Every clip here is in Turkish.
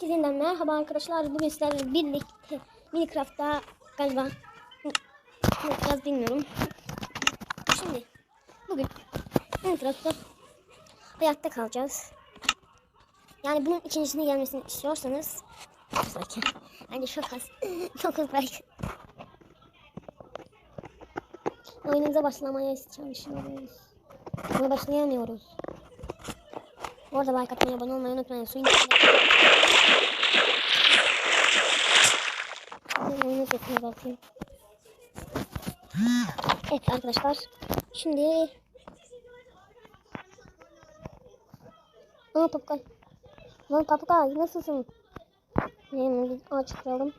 Sizinle merhaba arkadaşlar. Bugün sizlerle birlikte Minecraft'ta galiba biraz bilmiyorum. Şimdi bugün Minecraft'ta hayatta kalacağız. Yani bunun ikincisini gelmesini istiyorsanız Sakin. Bence çok az. çok az belki. Oyunumuza başlamaya çalışıyoruz. Ama başlayamıyoruz. Bu arada like atmayı, abone olmayı unutmayın. Suyun içinde... Oyunu sesine bakayım. Evet arkadaşlar. Şimdi... Aa Papukay. Lan Papukay nasılsın? Hemen bir ağaç kıralım.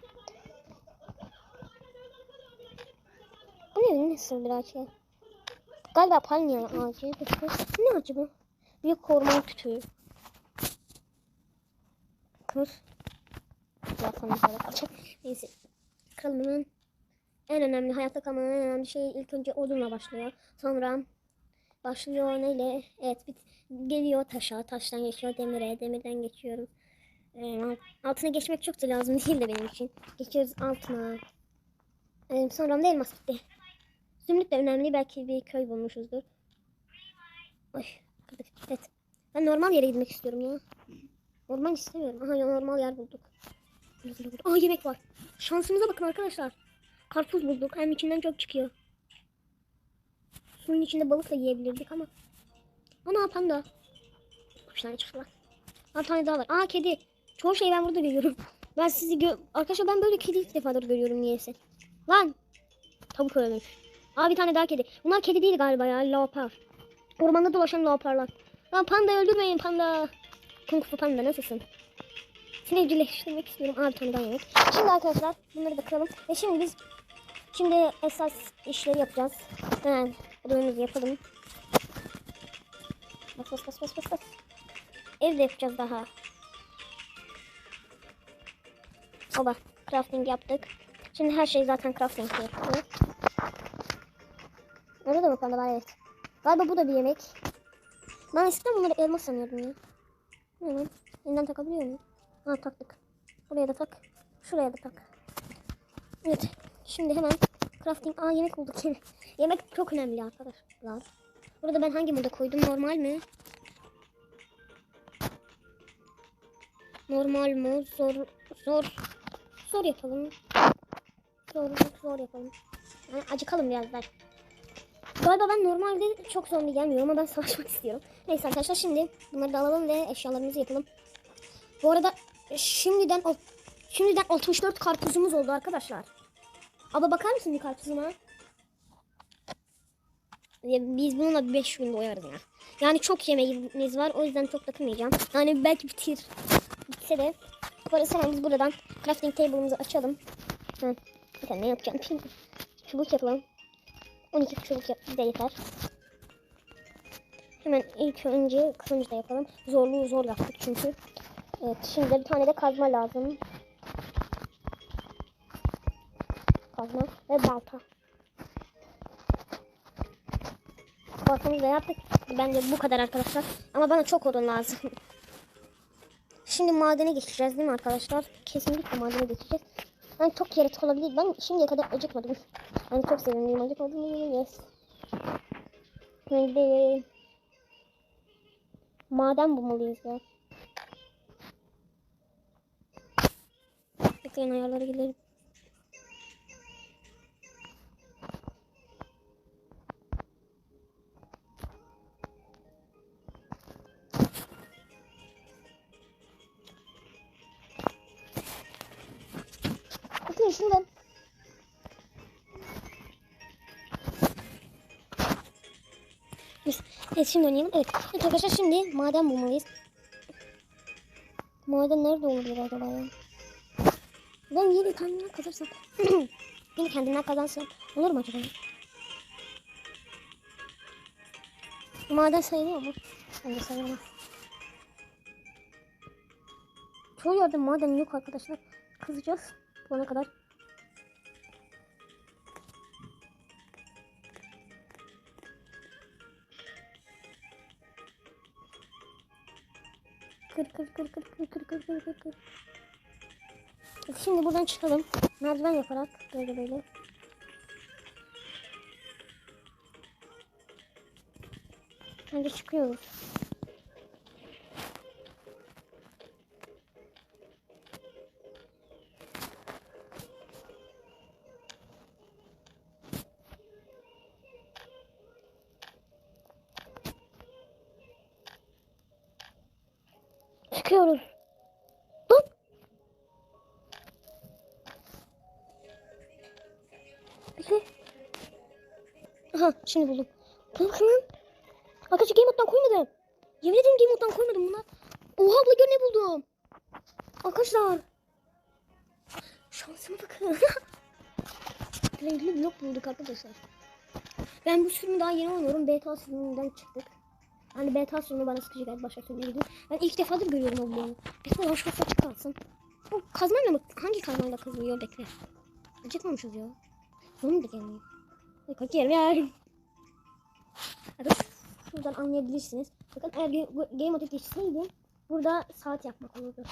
Bu ne? Nasıl bir ağaç ya? Galiba palmiye ağacı. Ne ağacı bu? Büyük koruma kütüğü. Kır. Zaten mesela kalacak. Neyse. Hemen. En önemli hayatta kalmanın en önemli şey ilk önce odunla başlıyor. Sonra başlıyor neyle? Evet bit geliyor taşa. Taştan geçiyor demire. Demirden geçiyorum. Ee, altına geçmek çok da lazım değil de benim için. Geçiyoruz altına. Ee, sonra da elmas bitti. Zümrüt de önemli. Belki bir köy bulmuşuzdur. Ay. Evet. Ben normal yere gitmek istiyorum ya. Orman istemiyorum. Aha normal yer bulduk. Aa yemek var. Şansımıza bakın arkadaşlar. Karpuz bulduk. Hem içinden çok çıkıyor. Suyun içinde balık da yiyebilirdik ama. Ana panda. Kaç tane çıktı lan. Bir tane daha var. Aa kedi. Çoğu şeyi ben burada görüyorum. Ben sizi gö Arkadaşlar ben böyle kedi ilk defadır görüyorum niyeyse. Lan. Tavuk ölmüş. Aa bir tane daha kedi. Bunlar kedi değil galiba ya. Leopar. Ormanda dolaşan leoparlar. Lan panda öldürmeyin panda. Kung fu panda nasılsın? Seni evcilleştirmek istiyorum. Aa bir tane daha yemek. Şimdi arkadaşlar bunları da kıralım. Ve şimdi biz şimdi esas işleri yapacağız. Hemen ödevimizi yapalım. Bas bas bas bas bas bas. Evde yapacağız daha. Oba crafting yaptık. Şimdi her şey zaten crafting yapıyor. De mi panda var evet. Galiba bu da bir yemek. Ben eskiden bunları elma sanıyordum ya. Ne lan? Elinden takabiliyor muyum? Ha taktık. Buraya da tak. Şuraya da tak. Evet. Şimdi hemen crafting. Aa yemek bulduk. yemek çok önemli arkadaşlar. Burada ben hangi moda koydum? Normal mi? Normal mi? Zor. Zor. Zor yapalım. Zor, zor yapalım. Yani acıkalım biraz ben. Galiba ben normalde çok zombi gelmiyor ama ben savaşmak istiyorum. Neyse arkadaşlar şimdi bunları da alalım ve eşyalarımızı yapalım. Bu arada şimdiden şimdiden 64 karpuzumuz oldu arkadaşlar. Abla bakar mısın bir karpuzuma? Biz bununla 5 gün doyarız ya. Yani çok yemeğimiz var o yüzden çok takılmayacağım. Yani belki bitir. Bitse de. Bu arada hemen biz buradan crafting table'ımızı açalım. Hı. Bir tane ne yapacağım? Çubuk yapalım. 12 çubuk yap bize yeter. Hemen ilk önce kılıncı da yapalım. Zorluğu zor yaptık çünkü. Evet şimdi bir tane de kazma lazım. Kazma ve balta. Baltamızı da yaptık. Bence bu kadar arkadaşlar. Ama bana çok odun lazım. Şimdi madene geçeceğiz değil mi arkadaşlar? Kesinlikle madene geçeceğiz. Yani çok yaratık olabilir. Ben şimdiye kadar acıkmadım. Yani çok sevindim. Acıkmadım. Yes. Maden bulmalıyız ya. Bekleyin ayarlara gidelim. Bakın şundan. Evet, şimdi oynayalım. Evet. evet arkadaşlar şimdi maden bulmalıyız. Maden nerede olabilir acaba ya? Ben yeni kendimden kazarsam. yeni kendimden kazansam olur mu acaba? Maden sayılıyor mu? Bence sayılmaz. Çoğu yerde maden yok arkadaşlar. Kazacağız. Buna kadar. kır kır kır kır kır kır kır kır kır kır. Şimdi buradan çıkalım. Merdiven yaparak böyle böyle. Önce çıkıyoruz. Çıkıyoruz. Bekle. Aha şimdi buldum. Bakın lan. Arkadaşlar game mode'dan koymadım. Yemin ederim game mode'dan koymadım buna. Oha abla gör ne buldum. Arkadaşlar. Şansıma bakın. Renkli blok bulduk arkadaşlar. Ben bu sürümü daha yeni oynuyorum. Beta sürümünden çıktık. Hani beta sürümü bana sıkıcı geldi. Başka sürümüne gidiyorum. Ben ilk defadır görüyorum o bloğu. Bekle hoş açık kalsın. Bu kazmayla mı? Hangi kazmayla kazılıyor? Bekle. Acıkmamışız ya. Bunun da kendini. Korkuyorum ya. Bakın şuradan anlayabilirsiniz. Bakın eğer game mode geçseydi burada saat yapmak olurdu.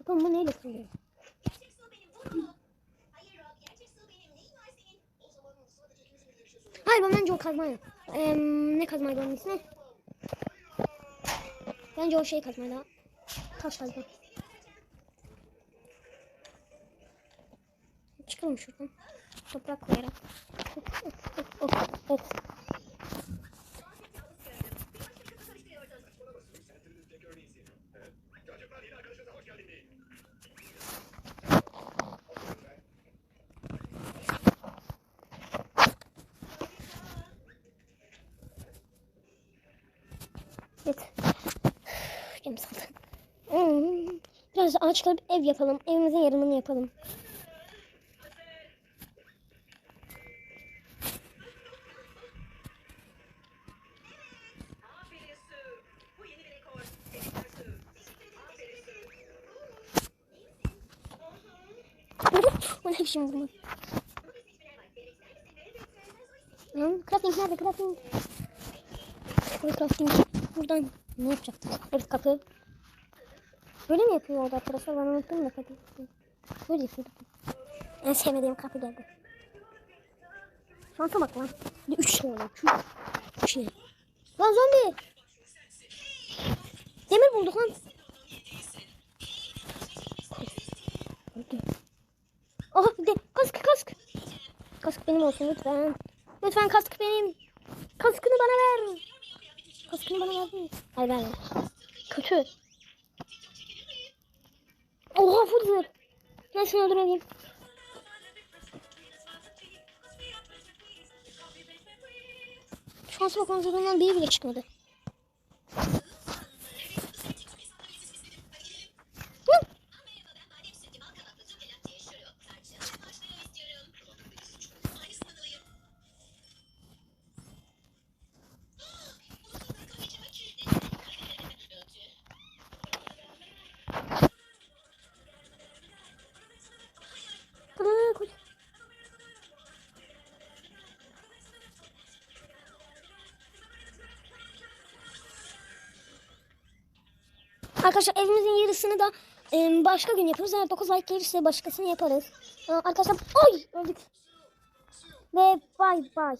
Bakın bu neyle kırılıyor. Hayır ben bence o kazmayı. Ee, ne kazmaydı onun ismi? Bence o şey kazmaydı. Taş kazma. Çıkalım şuradan. Toprak of. Evet. Canım sıkıldı. Hmm. Biraz ağaç kalıp ev yapalım. Evimizin yarımını yapalım. O ne biçim vurma? Lan crafting nerede crafting? Burada crafting. Buradan ne yapacaktık? Evet kapı. Böyle mi yapıyor orada arkadaşlar? Ben unuttum da kapı. Böyle yapıyorduk. En sevmediğim kapı geldi. Şansa bak lan. Bir de üç şey oldu. Şu. Üç şey. Lan zombi. Demir bulduk lan. Kask benim olsun lütfen. Lütfen kask benim. Kaskını bana ver. Kaskını bana ver. Hayır ver. Kötü. Oha full zırh. Ben şunu öldüreyim. Şansa bak onun zırhından biri bile çıkmadı. Arkadaşlar evimizin yarısını da e, başka gün yapıyoruz. Eğer 9 like gelirse başkasını yaparız. Arkadaşlar oy öldük. Ve bay bay.